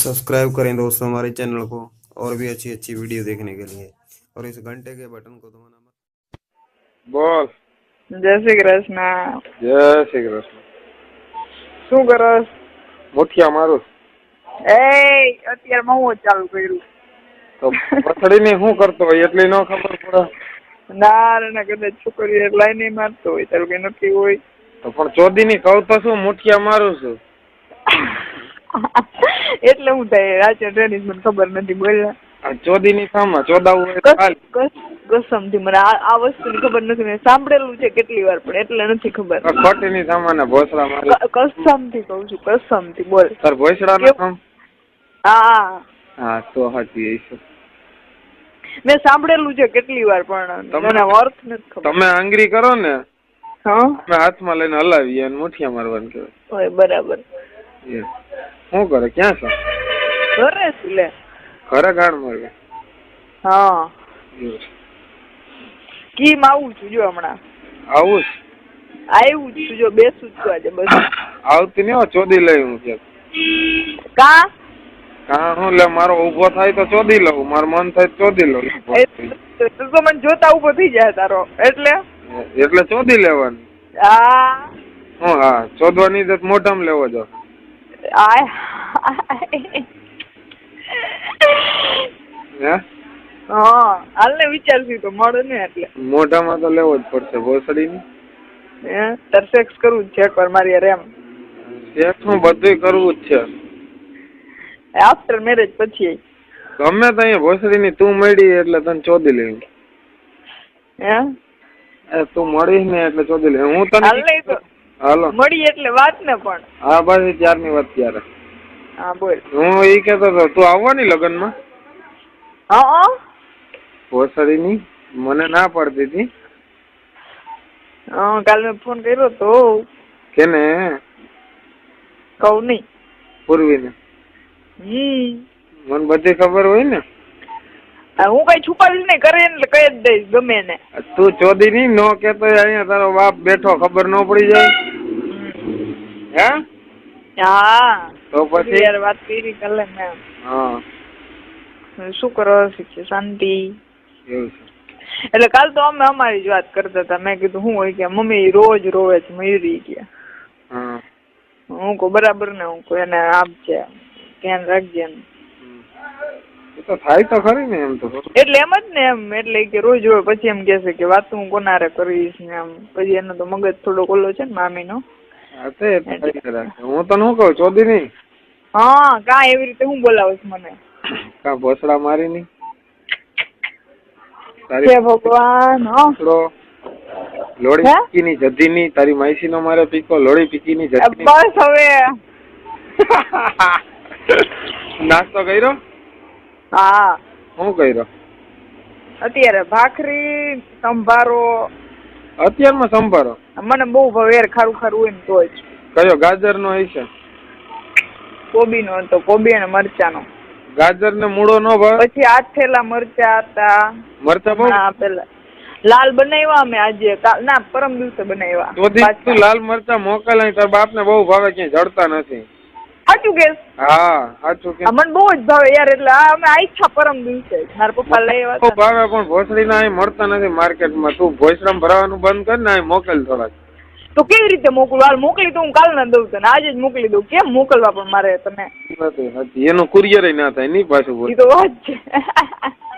Subscribe करें दोस्तों हमारे चैनल को और भी अच्छी अच्छी वीडियो देखने के लिए और इस घंटे के बटन को दबाना मत બોલ જય શ્રી કૃષ્ણ જય શ્રી કૃષ્ણ શું કરો મુઠિયા મારું એ અત્યારે હું જ ચાલુ કર્યું તો પથડીની શું કરતો હોય એટલી ન ખબર પડે ના રે ના કદાચ છોકરી લાઈ નહીં મારતો હોય તારું કઈ નક્કી હોય તો પણ ચોદીની કહું તો શું મુઠિયા મારું છું એટલે હું થાય રાચે ટ્રેનિંગ મને ખબર નથી બોલ્યા. ચોદી ની સામા ચોદાવું હોય તો હાલ. મને આ વસ્તુ ની ખબર નથી મેં સાંભળેલું છે કેટલી વાર પણ એટલે નથી ખબર. આ ખોટીની સામાના ભોસડા મારી. ક- કસમથી કહું છું કસમથી બોલ. તાર ભોસડાના સામ હા. હા તો હાજી એ મેં સાંભળેલું છે કેટલી વાર પણ તમને મને અર્થ નથી ખબર. તમે આંગરી કરો ને હા? હાથમાં લઈને હલાવીએ અને મુઠિયા મારવાનું કહેવાય. બરાબર. શું કરે? ક્યાં છો? ઘરે છું લે ઘરે ગાણ મળે હા. કીમ આવું છું જો હમણાં. આવું. આવ્યું છું જો બેસું છું આજે બસ. આવતી નહીં ચોદી લઈ હું કે કા? કા હું લે મારો ઊભો થાય તો ચોદી લઉં મારું મન થાય ચોદી લઉં. તું તો મને જોતા ઊભો થઈ જાય તારો. એટલે? એટલે ચોદી લેવાની. હું હા ચોદવાની તો મોઢામાં લેવો જો. આય હે હા હાલ ને વિચારશું તો મળે ને એટલે. મોઢામાં તો લેવો જ પડશે ભોસડીની? હે તાર સેક્સ કરવું જ છે એકવાર મારી હારે એમ. સેક્સનું બધુંય કરવું જ છે. આફ્ટર મેરેજ પછી ગમે તો અહીંયા ભોસડીની તું મળી એટલે તને ચોદી લેવી હે? એ તું મળી ને એટલે ચોદી લે હું તને હાલ. નહીં મળી એટલે વાત ને પણ. હા બસ ત્યારની વાત ત્યારે. હા બોલ. હું એ કહેતો હતો તું આવવાની લગ્નમાં? હા હા. ભોસડીની? મને ના પડતી હતી. હા કાલ મેં ફોન કર્યો તો. કેને? કહું નહીં. પૂર્વીને. હમ. મને બધી ખબર હોય ને. હા, હું કઈ છુપાવીશ નહીં કરે એટલે કહી જ દઈશ ગમે ને તું ચોદી ની નો કેતો અહીંયા તારો બાપ બેઠો ખબર ન પડી જાય. હે? હા. તો પછી? યાર વાત કરી કાલે મેં. હા. શું કરો શાંતિ? એવું છે. એટલે કાલ તો અમે અમારી જ વાત કરતા હતા. મેં કીધું હું હોય કે મમ્મી રોજ રોવે છે મયુરી કે હું. કહું બરાબર ને હું કહું એને આપજે ધ્યાન રાખજે. તો થાય તો ખરી ને એમ તો. એટલે એમ જ ને એમ. એટલે કે રોજ રોજ પછી એમ કેસે કે વાત હું કોનારે કરીશ ને એમ. પછી એનો તો મગજ થોડો ઓલો છે ને મામીનો. હા તો હું તને શું કહું ચોદી નહીં હા કા એવી રીતે હું બોલાવીશ મને? કા ભોસડા મારી નહીં તારી ભગવાન ભોસડો? લોડી પીકી ની જધી ની તારી માઈસી નો મારે પીકો લોડી પીકી ની જધી બસ હવે. નાસ્તો કર્યો? હા. હું કર્યો? અત્યારે ભાખરી સંભારો અત્યારમાં સંભારો. મને બહુ ભાવે ખારું ખારું હોય ને તો જ. કયો ગાજર નો હશે કોબી નો હતો કોબી અને મરચાનો. ગાજર ને મૂળો નો ભાવ? પછી આઠ થેલા મરચા હતા. મરચા બહુ ના પેલા લાલ બનાવ્યા અમે આજે. ના પરમ દિવસે બનાવ્યા. તો. લાલ મરચા મોકલ તાર બાપ ને બહુ ભાવે ક્યાંય જડતા નથી. સાચું કે? હા સાચું કે. આ મને બહુ જ ભાવે યાર એટલે આ અમે આઈછા પરમ દિવસે. મારા પપ્પા લઈ આવ્યા. ભાવે પણ ભોસડી ના મળતા નથી માર્કેટમાં. તું ભોસડામાં ભરાવાનું બંધ કર ને મોકલ થોડાક. તો કેવી રીતે મોકલું? હાલ મોકલી તો હું કાલ ના દઉં તને. આજે જ મોકલી દઉં. કેમ મોકલવા પણ મારે સાચી. એનું કુરિયર ના થાય નહીં પાછું બોલ એ તો વાત છે.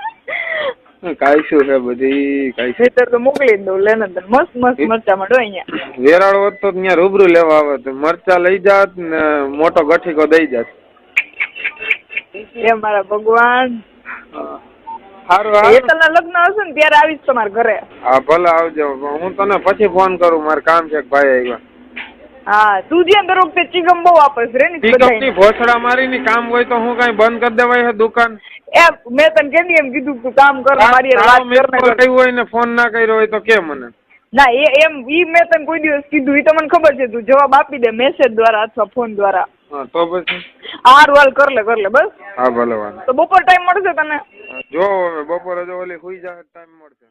કાંઈ શું છે બધી કાંઈ શું. ખેતર તો મોકલી દઉં લેને તને. મસ્ત મસ્ત મરચા મળો અહીંયા. વેરાળ હોત તો ત્યાં રૂબરૂ લેવા આવે. તો મરચા લઈ જાત ને મોટો ગઠીકો દઈ જાત. એ મારા ભગવાન. સારું એ લગ્ન હશે ને ત્યારે આવીશ તમારા ઘરે. હા ભલે આવજો. હું તને પછી ફોન કરું. મારે કામ છે ભાઈ આવ્યા. હા તું જેમ દર વખતે ચીગમ બહુ વાપસ રે ને પિકઅપની ભોસડા મારી ની કામ હોય તો હું કઈ બંધ કરી દેવાય હે દુકાન? એ મેં તને કેદી એમ કીધું તું કામ કર મારી વાત કર ને કહ્યું હોય ને ફોન ના કર્યો હોય તો કે મને? ના એ એમ ઈ મેં તને કોઈ દિવસ કીધું ઈ તો મને ખબર છે તું જવાબ આપી દે મેસેજ દ્વારા અથવા ફોન દ્વારા. હા તો પછી? હારું વાલ કર લે કર લે બસ. હા ભલે વાલ તો બપોર ટાઈમ મળશે તને? જો બપોરે જો ઓલી સુઈ જાય ટાઈમ મળશે.